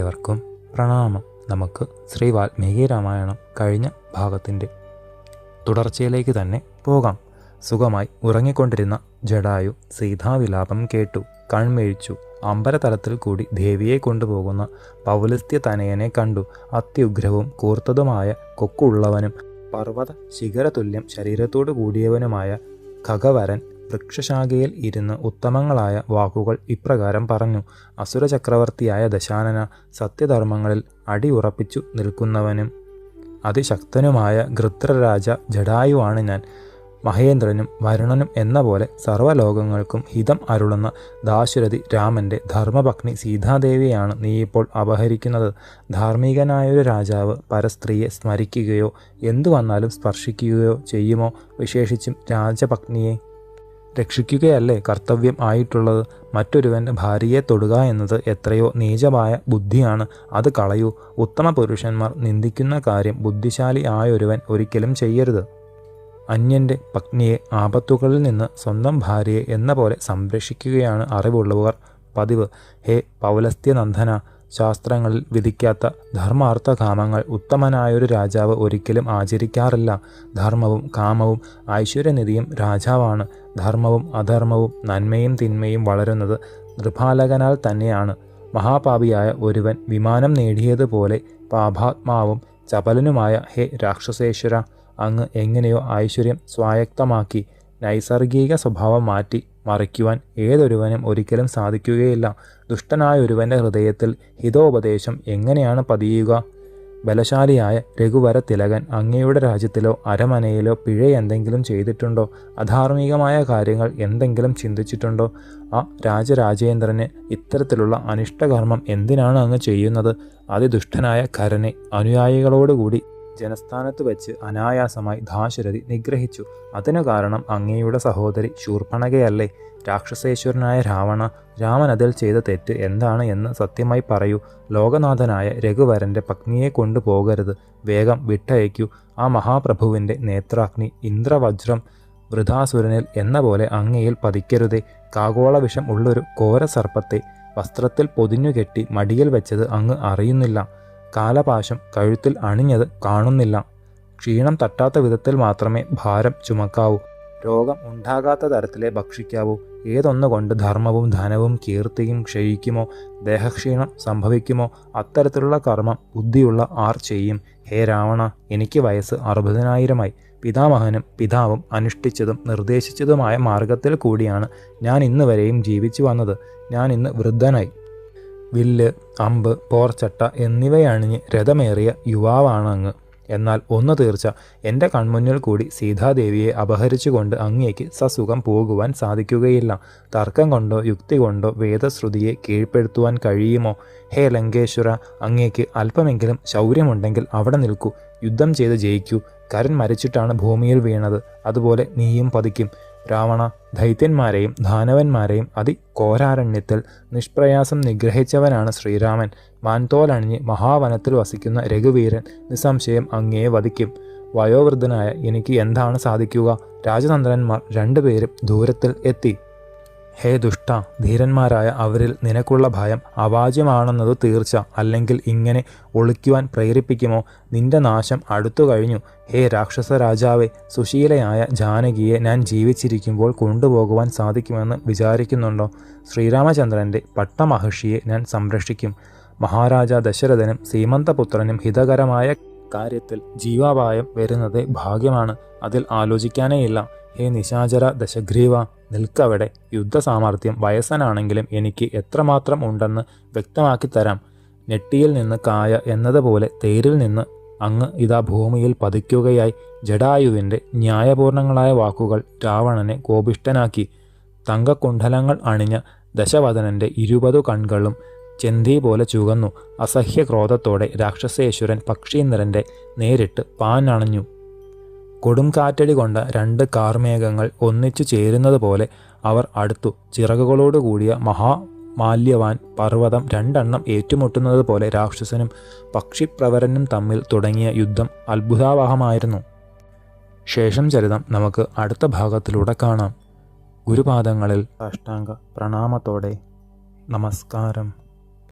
പ്രണാമം. നമുക്ക് ശ്രീ വാൽമീകി രാമായണം കഴിഞ്ഞ ഭാഗത്തിന്റെ തുടർച്ചയിലേക്ക് തന്നെ പോകാം. സുഖമായി ഉറങ്ങിക്കൊണ്ടിരുന്ന ജഡായു സീതാവിലാപം കേട്ടു. കൺമിഴിച്ചു. അമ്പലതലത്തിൽ കൂടി ദേവിയെ കൊണ്ടുപോകുന്ന പൗലസ്ത്യ തനയനെ കണ്ടു. അത്യുഗ്രവും കൂർത്തതുമായ കൊക്കുള്ളവനും പർവത ശിഖരതുല്യം ശരീരത്തോടു കൂടിയവനുമായ ഖഗവരൻ വൃക്ഷശാഖയിൽ ഇരുന്ന് ഉത്തമങ്ങളായ വാക്കുകൾ ഇപ്രകാരം പറഞ്ഞു. അസുര ചക്രവർത്തിയായ ദശാനന സത്യധർമ്മങ്ങളിൽ അടിയുറപ്പിച്ചു നിൽക്കുന്നവനും അതിശക്തനുമായ ഗൃത്രരാജ ജഡായുവാണ് ഞാൻ. മഹേന്ദ്രനും വരുണനും എന്ന പോലെ സർവലോകങ്ങൾക്കും ഹിതം അരുളുന്ന ദാശരഥി രാമന്റെ ധർമ്മപത്നി സീതാദേവിയാണ് നീ ഇപ്പോൾ അപഹരിക്കുന്നത്. ധാർമ്മികനായൊരു രാജാവ് പരസ്ത്രീയെ സ്മരിക്കുകയോ എന്തു വന്നാലും സ്പർശിക്കുകയോ ചെയ്യുമോ? വിശേഷിച്ചും രാജപത്നിയെ രക്ഷിക്കുകയല്ലേ കർത്തവ്യം ആയിട്ടുള്ളത്? മറ്റൊരുവന്റെ ഭാര്യയെ തൊടുക എന്നത് എത്രയോ നീചമായ ബുദ്ധിയാണ്. അത് കളയൂ. ഉത്തമ പുരുഷന്മാർ നിന്ദിക്കുന്ന കാര്യം ബുദ്ധിശാലി ആയൊരുവൻ ഒരിക്കലും ചെയ്യരുത്. അന്യന്റെ പത്നിയെ ആപത്തുകളിൽ നിന്ന് സ്വന്തം ഭാര്യയെ എന്ന പോലെ സംരക്ഷിക്കുകയാണ് അറിവുള്ളവർ. പതിവ്. ഹേ പൗലസ്ത്യനന്ദന ശാസ്ത്രങ്ങളിൽ വിധിക്കാത്ത ധർമാർത്ഥ കാമങ്ങൾ ഉത്തമനായൊരു രാജാവ് ഒരിക്കലും ആചരിക്കാറില്ല. ധർമ്മവും കാമവും ഐശ്വര്യനിധിയും രാജാവാണ്. ധർമ്മവും അധർമ്മവും നന്മയും തിന്മയും വളരുന്നത് നൃപാലകനാൽ തന്നെയാണ്. മഹാപാപിയായ ഒരുവൻ വിമാനം നേടിയതുപോലെ പാപാത്മാവും ചപലനുമായ ഹേ രാക്ഷസേശ്വര അങ്ങ് എങ്ങനെയോ ഐശ്വര്യം സ്വായക്തമാക്കി നൈസർഗിക സ്വഭാവം മാറ്റി മറിക്കുവാൻ ഏതൊരുവനും ഒരിക്കലും സാധിക്കുകയില്ല. ദുഷ്ടനായ ഒരുവന്റെ ഹൃദയത്തിൽ ഹിതോപദേശം എങ്ങനെയാണ് പതിയുക? ബലശാലിയായ രഘുവര തിലകൻ അങ്ങയുടെ രാജ്യത്തിലോ അരമനയിലോ പിഴ എന്തെങ്കിലും ചെയ്തിട്ടുണ്ടോ? അധാർമികമായ കാര്യങ്ങൾ എന്തെങ്കിലും ചിന്തിച്ചിട്ടുണ്ടോ? ആ രാജരാജേന്ദ്രന് ഇത്തരത്തിലുള്ള അനിഷ്ടകർമ്മം എന്തിനാണ് അങ്ങ് ചെയ്യുന്നത്? അതിദുഷ്ടനായ കരനെ അനുയായികളോടുകൂടി ജനസ്ഥാനത്ത് വെച്ച് അനായാസമായി ദാശരഥി നിഗ്രഹിച്ചു. അതിനു കാരണം അങ്ങയുടെ സഹോദരി ശൂർപ്പണകയല്ലേ? രാക്ഷസേശ്വരനായ രാവണ രാമൻ അതിൽ ചെയ്ത തെറ്റ് എന്താണ് എന്ന് സത്യമായി പറയൂ. ലോകനാഥനായ രഘുവരന്റെ പത്നിയെ കൊണ്ടുപോകരുത് വേഗം വിട്ടയക്കൂ. ആ മഹാപ്രഭുവിന്റെ നേത്രാഗ്നി ഇന്ദ്രവജ്രം വൃഥാസുരനിൽ എന്ന പോലെ അങ്ങയിൽ പതിക്കരുതേ. കാഗോളവിഷം ഉള്ളൊരു ഘോരസർപ്പത്തെ വസ്ത്രത്തിൽ പൊതിഞ്ഞുകെട്ടി മടിയിൽ വെച്ചത് അങ്ങ് അറിയുന്നില്ല. കാലപാശം കഴുത്തിൽ അണിഞ്ഞത് കാണുന്നില്ല. ക്ഷീണം തട്ടാത്ത വിധത്തിൽ മാത്രമേ ഭാരം ചുമക്കാവൂ. രോഗം ഉണ്ടാകാത്ത തരത്തിലെ ഭക്ഷിക്കാവൂ. ഏതൊന്നുകൊണ്ട് ധർമ്മവും ധനവും കീർത്തിയും ക്ഷയിക്കുമോ? ദേഹക്ഷീണം സംഭവിക്കുമോ? അത്തരത്തിലുള്ള കർമ്മം ബുദ്ധിയുള്ള ആർ ചെയ്യും. ഹേ രാവണ എനിക്ക് വയസ്സ് അറുപതിനായിരമായി. പിതാമഹനും പിതാവും അനുഷ്ഠിച്ചതും നിർദ്ദേശിച്ചതുമായ മാർഗത്തിൽ കൂടിയാണ് ഞാൻ ഇന്നുവരെയും ജീവിച്ചു വന്നത്. ഞാൻ ഇന്ന് വൃദ്ധനായി. വില്ല് അമ്പ് പോർച്ചട്ട എന്നിവയണിഞ്ഞ് രഥമേറിയ യുവാവാണ് അങ്ങ് എന്നാൽ ഒന്ന് തീർച്ച എന്റെ കൺമുന്നിൽ കൂടി സീതാദേവിയെ അപഹരിച്ചുകൊണ്ട് അങ്ങേക്ക് സസുഖം പോകുവാൻ സാധിക്കുകയില്ല. തർക്കം കൊണ്ടോ യുക്തി കൊണ്ടോ വേദശ്രുതിയെ കീഴ്പ്പെടുത്തുവാൻ കഴിയുമോ? ഹേ ലങ്കേശ്വര അങ്ങേക്ക് അല്പമെങ്കിലും ശൗര്യമുണ്ടെങ്കിൽ അവിടെ നിൽക്കൂ. യുദ്ധം ചെയ്ത് ജയിക്കൂ. കരൻ മരിച്ചിട്ടാണ് ഭൂമിയിൽ വീണത്. അതുപോലെ നീയും പതിക്കും. രാവണ ദൈത്യന്മാരെയും ദാനവന്മാരെയും അതിഘോരാരണ്യത്തിൽ നിഷ്പ്രയാസം നിഗ്രഹിച്ചവനാണ് ശ്രീരാമൻ. മാൻതോലണിഞ്ഞ് മഹാവനത്തിൽ വസിക്കുന്ന രഘുവീരൻ നിസ്സംശയം അങ്ങയെ വധിക്കും. വയോവൃദ്ധനായ എനിക്ക് എന്താണ് സാധിക്കുക? രാജതന്ത്രന്മാർ രണ്ടുപേരും ദൂരത്തിൽ എത്തി. ഹേ ദുഷ്ട ധീരന്മാരായ അവരിൽ നിനക്കുള്ള ഭയം അവാജ്യമാണെന്നത് തീർച്ച. അല്ലെങ്കിൽ ഇങ്ങനെ ഒളിക്കുവാൻ പ്രേരിപ്പിക്കുമോ? നിന്റെ നാശം അടുത്തു കഴിഞ്ഞു. ഹേ രാക്ഷസ രാജാവെ സുശീലയായ ജാനകിയെ ഞാൻ ജീവിച്ചിരിക്കുമ്പോൾ കൊണ്ടുപോകുവാൻ സാധിക്കുമെന്ന് വിചാരിക്കുന്നുണ്ടോ? ശ്രീരാമചന്ദ്രന്റെ പട്ടമഹർഷിയെ ഞാൻ സംരക്ഷിക്കും. മഹാരാജ ദശരഥനും സീമന്തപുത്രനും ഹിതകരമായ കാര്യത്തിൽ ജീവാപായം വരുന്നത് ഭാഗ്യമാണ്. അതിൽ ആലോചിക്കാനേയില്ല. ഹേ നിശാചര ദശഗ്രീവ നിൽക്കവിടെ. യുദ്ധസാമർഥ്യം വയസ്സനാണെങ്കിലും എനിക്ക് എത്രമാത്രം ഉണ്ടെന്ന് വ്യക്തമാക്കി തരാം. നെട്ടിയിൽ നിന്ന് കായ എന്നതുപോലെ തേരിൽ നിന്ന് അങ്ങ് ഇതാ ഭൂമിയിൽ പതിക്കുകയായി. ജഡായുവിന്റെ ന്യായപൂർണങ്ങളായ വാക്കുകൾ രാവണനെ കോപിഷ്ടനാക്കി തങ്കക്കുണ്ഠലങ്ങൾ അണിഞ്ഞ ദശവദനന്റെ ഇരുപതു കൺകളും ചെന്തി പോലെ ചുകന്നു അസഹ്യക്രോധത്തോടെ രാക്ഷസേശ്വരൻ പക്ഷീന്ദ്രന്റെ നേരിട്ട് പാനണഞ്ഞു. കൊടുംകാറ്റടി കൊണ്ട രണ്ട് കാർമേഘങ്ങൾ ഒന്നിച്ചു ചേരുന്നത് പോലെ അവർ അടുത്തു. ചിറകുകളോട് കൂടിയ മഹാ പർവതം രണ്ടെണ്ണം ഏറ്റുമുട്ടുന്നത് പോലെ രാക്ഷസനും പക്ഷിപ്രവരനും തമ്മിൽ തുടങ്ങിയ യുദ്ധം അത്ഭുതാവഹമായിരുന്നു. ശേഷം ചരിതം നമുക്ക് അടുത്ത ഭാഗത്തിലൂടെ കാണാം. ഗുരുപാദങ്ങളിൽ അഷ്ടാംഗ പ്രണാമത്തോടെ നമസ്കാരം.